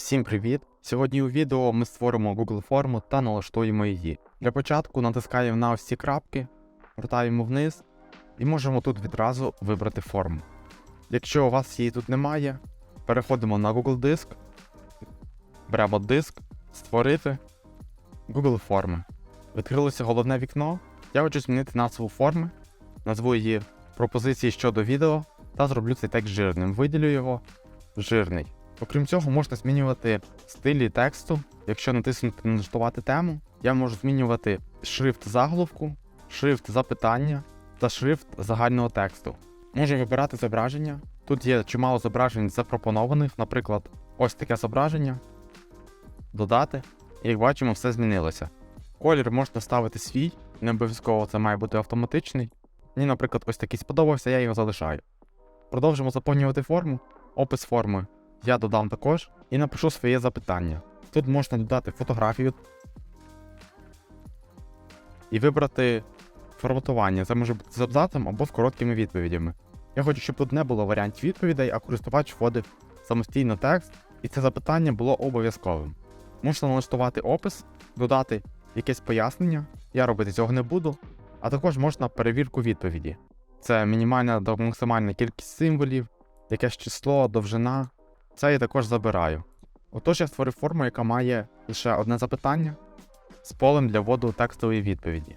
Всім привіт! Сьогодні у відео ми створимо Google форму та налаштуємо її. Для початку натискаємо на ось крапки, вертаємо вниз і можемо тут відразу вибрати форму. Якщо у вас її тут немає, переходимо на Google Диск, беремо диск, створити Google форми. Відкрилося головне вікно. Я хочу змінити назву форми, назву її пропозиції щодо відео та зроблю цей текст жирним. Виділю його жирний. Окрім цього, можна змінювати стилі тексту. Якщо натиснути налаштувати тему, я можу змінювати шрифт заголовку, шрифт запитання та шрифт загального тексту. Можу вибирати зображення. Тут є чимало зображень запропонованих, наприклад, ось таке зображення. Додати. І як бачимо, все змінилося. Колір можна ставити свій, не обов'язково це має бути автоматичний. Мені, наприклад, ось такий сподобався, я його залишаю. Продовжимо заповнювати форму, опис форми я додам також і напишу своє запитання. Тут можна додати фотографію і вибрати форматування. Це може бути з абзацем або з короткими відповідями. Я хочу, щоб тут не було варіантів відповідей, а користувач вводив самостійно текст, і це запитання було обов'язковим. Можна налаштувати опис, додати якесь пояснення, я робити цього не буду, а також можна перевірку відповіді. Це мінімальна до максимальна кількість символів, якесь число, довжина, це я також забираю. Отож я створив форму, яка має лише одне запитання з полем для вводу текстової відповіді.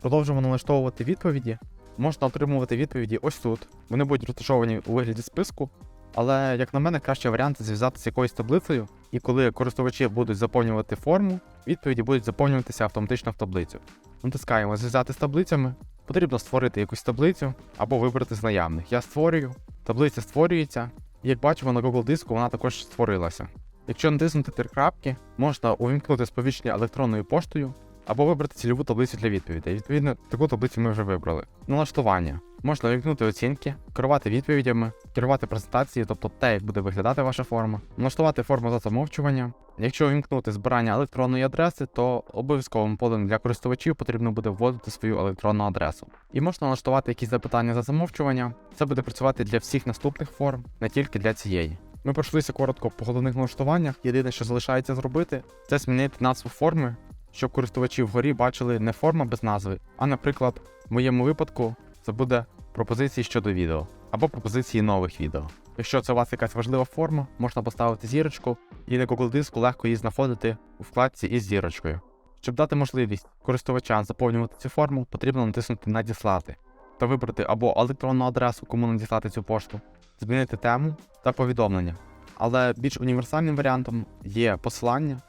Продовжимо налаштовувати відповіді. Можна отримувати відповіді ось тут. Вони будуть розташовані у вигляді списку, але, як на мене, кращий варіант це зв'язати з якоюсь таблицею, і коли користувачі будуть заповнювати форму, відповіді будуть заповнюватися автоматично в таблицю. Натискаємо зв'язати з таблицями. Потрібно створити якусь таблицю або вибрати з наявних. Я створюю, таблиця створюється, як бачимо на Google диску вона також створилася. Якщо натиснути три крапки, можна увімкнути сповіщення електронною поштою або вибрати цільову таблицю для відповідей. Відповідно, таку таблицю ми вже вибрали. Налаштування. Можна увімкнути оцінки, керувати відповідями, керувати презентацією, тобто те, як буде виглядати ваша форма, налаштувати форму за замовчування. Якщо увімкнути збирання електронної адреси, то обов'язковим полем для користувачів потрібно буде вводити свою електронну адресу. І можна налаштувати якісь запитання за замовчування. Це буде працювати для всіх наступних форм, не тільки для цієї. Ми пройшлися коротко по головних налаштуваннях. Єдине, що залишається зробити, це змінити назву форми, щоб користувачі вгорі бачили не форма без назви, а, наприклад, в моєму випадку це буде пропозиції щодо відео або пропозиції нових відео. Якщо це у вас якась важлива форма, можна поставити зірочку і на Google диску легко її знаходити у вкладці із зірочкою. Щоб дати можливість користувачам заповнювати цю форму, потрібно натиснути Надіслати та вибрати або електронну адресу, кому надіслати цю пошту, змінити тему та повідомлення. Але більш універсальним варіантом є посилання,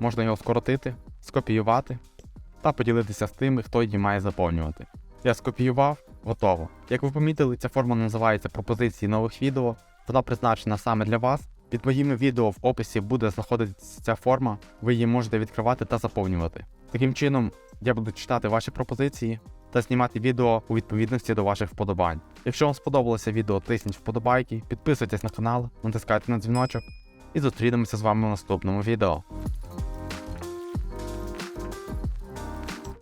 можна його скоротити, скопіювати та поділитися з тими, хто її має заповнювати. Я скопіював, готово. Як ви помітили, ця форма називається пропозиції нових відео. Вона призначена саме для вас. Під моїми відео в описі буде знаходитися ця форма, ви її можете відкривати та заповнювати. Таким чином, я буду читати ваші пропозиції та знімати відео у відповідності до ваших вподобань. Якщо вам сподобалося відео, тисніть вподобайки, підписуйтесь на канал, натискайте на дзвіночок і зустрінемося з вами в наступному відео.